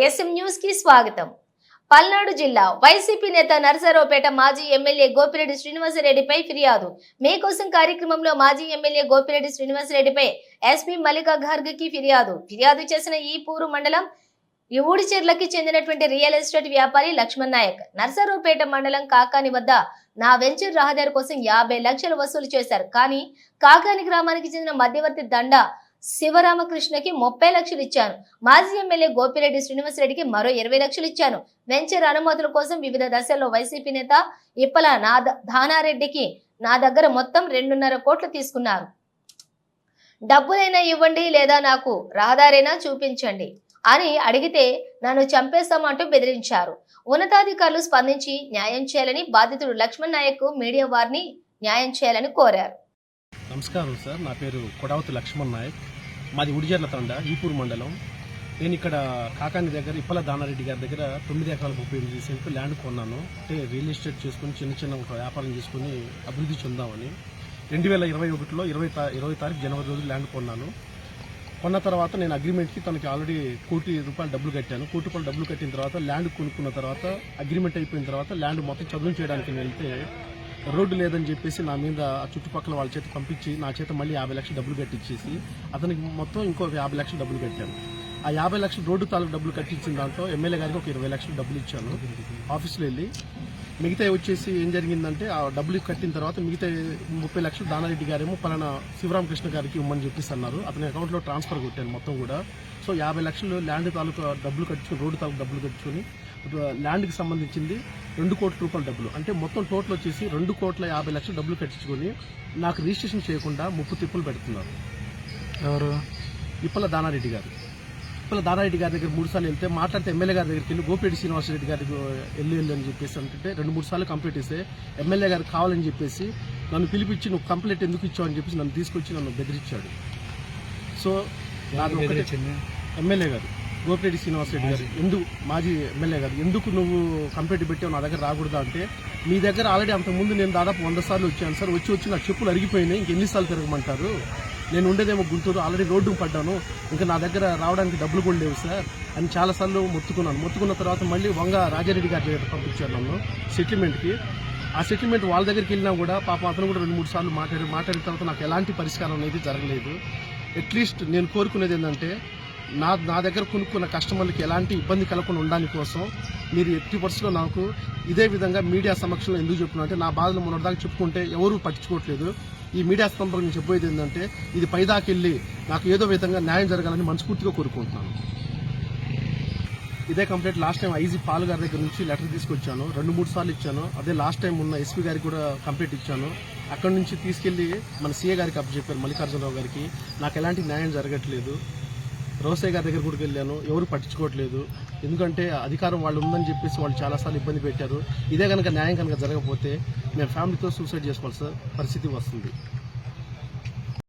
YSM న్యూస్కి స్వాగతం. పల్నాడు జిల్లా వైసీపీ నేత నరసరావుపేట మాజీ ఎమ్మెల్యే గోపిరెడ్డి శ్రీనివాసరెడ్డిపై ఫిర్యాదు. మీకోసం కార్యక్రమంలో మాజీ ఎమ్మెల్యే గోపిరెడ్డి శ్రీనివాసరెడ్డిపై ఎస్పీ మల్లికా గార్గ్కి ఫిర్యాదు. ఫిర్యాదు చేసిన ఈపూరు మండలం ఈ ఊడిచెర్లకి చెందినటువంటి రియల్ ఎస్టేట్ వ్యాపారి లక్ష్మణ్ నాయక్. నర్సరావుపేట మండలం కాకాని వద్ద నా వెంచర్ రహదారి కోసం యాభై లక్షలు వసూలు చేశారు. కానీ కాకాని గ్రామానికి చెందిన మధ్యవర్తి దండ శివరామకృష్ణకి ముప్పై లక్షలు ఇచ్చాను. మాజీ ఎమ్మెల్యే గోపిరెడ్డి శ్రీనివాసరెడ్డికి మరో ఇరవై లక్షలు ఇచ్చాను. వెంచర్ అనుమతుల కోసం వివిధ దశల్లో వైసీపీ నేత ఇప్పల నాద ధానారెడ్డికి నా దగ్గర మొత్తం రెండున్నర కోట్లు తీసుకున్నారు. డబ్బులైనా ఇవ్వండి లేదా నాకు రహదారైనా చూపించండి అని అడిగితే నన్ను చంపేస్తామంటూ బెదిరించారు. ఉన్నతాధికారులు స్పందించి న్యాయం చేయాలని బాధితుడు లక్ష్మణ్ నాయక్ మీడియా వారిని న్యాయం చేయాలని కోరారు. నమస్కారం సార్. నా పేరు కొడావతి లక్ష్మణ్ నాయక్. మాది ఉడిజర్ల తండ ఈపూర్ మండలం. నేను ఇక్కడ కాకాని దగ్గర ఇప్పల దానారెడ్డి గారి దగ్గర తొమ్మిది ఎకరాల ముప్పై సెంట్లు ల్యాండ్ కొన్నాను. అంటే రియల్ ఎస్టేట్ చేసుకుని చిన్న చిన్న ఒక వ్యాపారం చేసుకుని అభివృద్ధి చెందామని. రెండు వేల ఇరవై ఒకటిలో ఇరవై తా ఇరవై తారీఖు జనవరి రోజు ల్యాండ్ కొన్నాను. కొన్న తర్వాత నేను అగ్రిమెంట్కి తనకి ఆల్రెడీ కోటి రూపాయలు డబ్బులు కట్టాను. కోటి రూపాయలు డబ్బులు కట్టిన తర్వాత ల్యాండ్ కొనుక్కున్న తర్వాత అగ్రిమెంట్ అయిపోయిన తర్వాత ల్యాండ్ మొత్తం చదువు చేయడానికి వెళ్తే రోడ్డు లేదని చెప్పేసి నా మీద చుట్టుపక్కల వాళ్ళ చేత పంపించి నా చేత మళ్ళీ యాభై లక్షలు డబ్బులు కట్టించేసి అతనికి మొత్తం ఇంకో యాభై లక్షలు డబ్బులు కట్టాను. ఆ యాభై లక్షలు రోడ్డు తాలూకు డబ్బులు కట్టించిన దాంట్లో ఎమ్మెల్యే గారికి ఒక ఇరవై లక్షలు డబ్బులు ఇచ్చాను. ఆఫీస్లో వెళ్ళి మిగతా వచ్చేసి ఏం జరిగిందంటే ఆ డబ్బులు కట్టిన తర్వాత మిగతా ముప్పై లక్షలు దానారెడ్డి గారేమో పలానా శివరామకృష్ణ గారికి ఇవ్వమని చెప్పేసి అన్నారు. అతని అకౌంట్లో ట్రాన్స్ఫర్ కొట్టాను మొత్తం కూడా. సో యాభై లక్షలు ల్యాండ్ తాలూకు డబ్బులు కట్టుకుని రోడ్డు తాలూకు డబ్బులు కట్టుకుని ల్యాండ్కి సంబంధించింది రెండు కోట్ల రూపాయల డబ్బులు. అంటే మొత్తం టోటల్ వచ్చేసి రెండు కోట్ల యాభై లక్షల డబ్బులు కట్టించుకొని నాకు రిజిస్ట్రేషన్ చేయకుండా ముప్పు తిప్పులు పెడుతున్నారు. ఎవరు? ఇప్పల దానారెడ్డి గారు. ఇప్పల దానారెడ్డి గారి దగ్గర మూడు సార్లు వెళ్తే మాట్లాడితే ఎమ్మెల్యే గారి దగ్గరికి వెళ్ళి గోపేటి శ్రీనివాసరెడ్డి గారికి వెళ్ళి వెళ్ళి అని చెప్పేసి అంటే రెండు మూడు సార్లు కంప్లీట్ ఇస్తే ఎమ్మెల్యే గారు కావాలని చెప్పేసి నన్ను పిలిపించి నువ్వు కంప్లీట్ ఎందుకు ఇచ్చావు అని చెప్పేసి నన్ను తీసుకొచ్చి నన్ను బెదిరించాడు. సో నాకు ఎమ్మెల్యే గారు. గోపిరెడ్డి శ్రీనివాసరెడ్డి గారు ఎందుకు మాజీ ఎమ్మెల్యే గారు ఎందుకు నువ్వు కంప్లైంట్ పెట్టావు నా దగ్గర రాకూడదా అంటే మీ దగ్గర ఆల్రెడీ అంతకుముందు నేను దాదాపు వంద సార్లు వచ్చాను సార్ వచ్చి వచ్చి నా చెప్పులు అరిగిపోయినాయి ఇంకెన్నిసార్లు తిరగమంటారు? నేను ఉండేదేమో గుంటూరు ఆల్రెడీ రోడ్డు పడ్డాను ఇంకా నా దగ్గర రావడానికి డబ్బులు కూడా లేవు సార్ అని చాలాసార్లు మొత్తుకున్నాను. మొత్తుకున్న తర్వాత మళ్ళీ వంగ రాజారెడ్డి గారి దగ్గర పంపించాను నన్ను సెటిల్మెంట్కి. ఆ సెటిల్మెంట్ వాళ్ళ దగ్గరికి వెళ్ళినా కూడా పాప అతను కూడా రెండు మూడు సార్లు మాట్లాడి మాట్లాడిన తర్వాత నాకు ఎలాంటి పరిష్కారం అనేది జరగలేదు. అట్లీస్ట్ నేను కోరుకునేది ఏంటంటే నా నా దగ్గర కొనుక్కున్న కస్టమర్లకి ఎలాంటి ఇబ్బంది కలగకుండా ఉండడానికి కోసం మీరు ఎట్టి పరిస్థితుల్లో నాకు ఇదే విధంగా మీడియా సమక్షంలో ఎందుకు చెప్తున్నా అంటే నా బాధలు మొన్నటిదాకా చెప్పుకుంటే ఎవరూ పట్టించుకోవట్లేదు. ఈ మీడియా స్తంభం నేను చెప్పేది ఏంటంటే ఇది పైదాకి వెళ్ళి నాకు ఏదో విధంగా న్యాయం జరగాలని మనస్ఫూర్తిగా కోరుకుంటున్నాను. ఇదే complaint last time IG Pal గారి దగ్గర నుంచి లెటర్ తీసుకొచ్చాను. రెండు మూడు సార్లు ఇచ్చాను. అదే లాస్ట్ టైం ఉన్న ఎస్పీ గారికి కూడా కంప్లైంట్ ఇచ్చాను. అక్కడ నుంచి తీసుకెళ్ళి మన సీఏ గారికి అప్పచెప్పారు మల్లికార్జునరావు గారికి. నాకు ఎలాంటి న్యాయం జరగట్లేదు. రోసయ్య గారి దగ్గర కూడా వెళ్ళాను. ఎవరు పట్టించుకోవట్లేదు. ఎందుకంటే అధికారం వాళ్ళు ఉందని చెప్పేసి వాళ్ళు చాలాసార్లు ఇబ్బంది పెట్టారు. ఇదే కనుక న్యాయం కనుక జరగకపోతే మేము ఫ్యామిలీతో సూసైడ్ చేసుకోవాల్సిన పరిస్థితి వస్తుంది.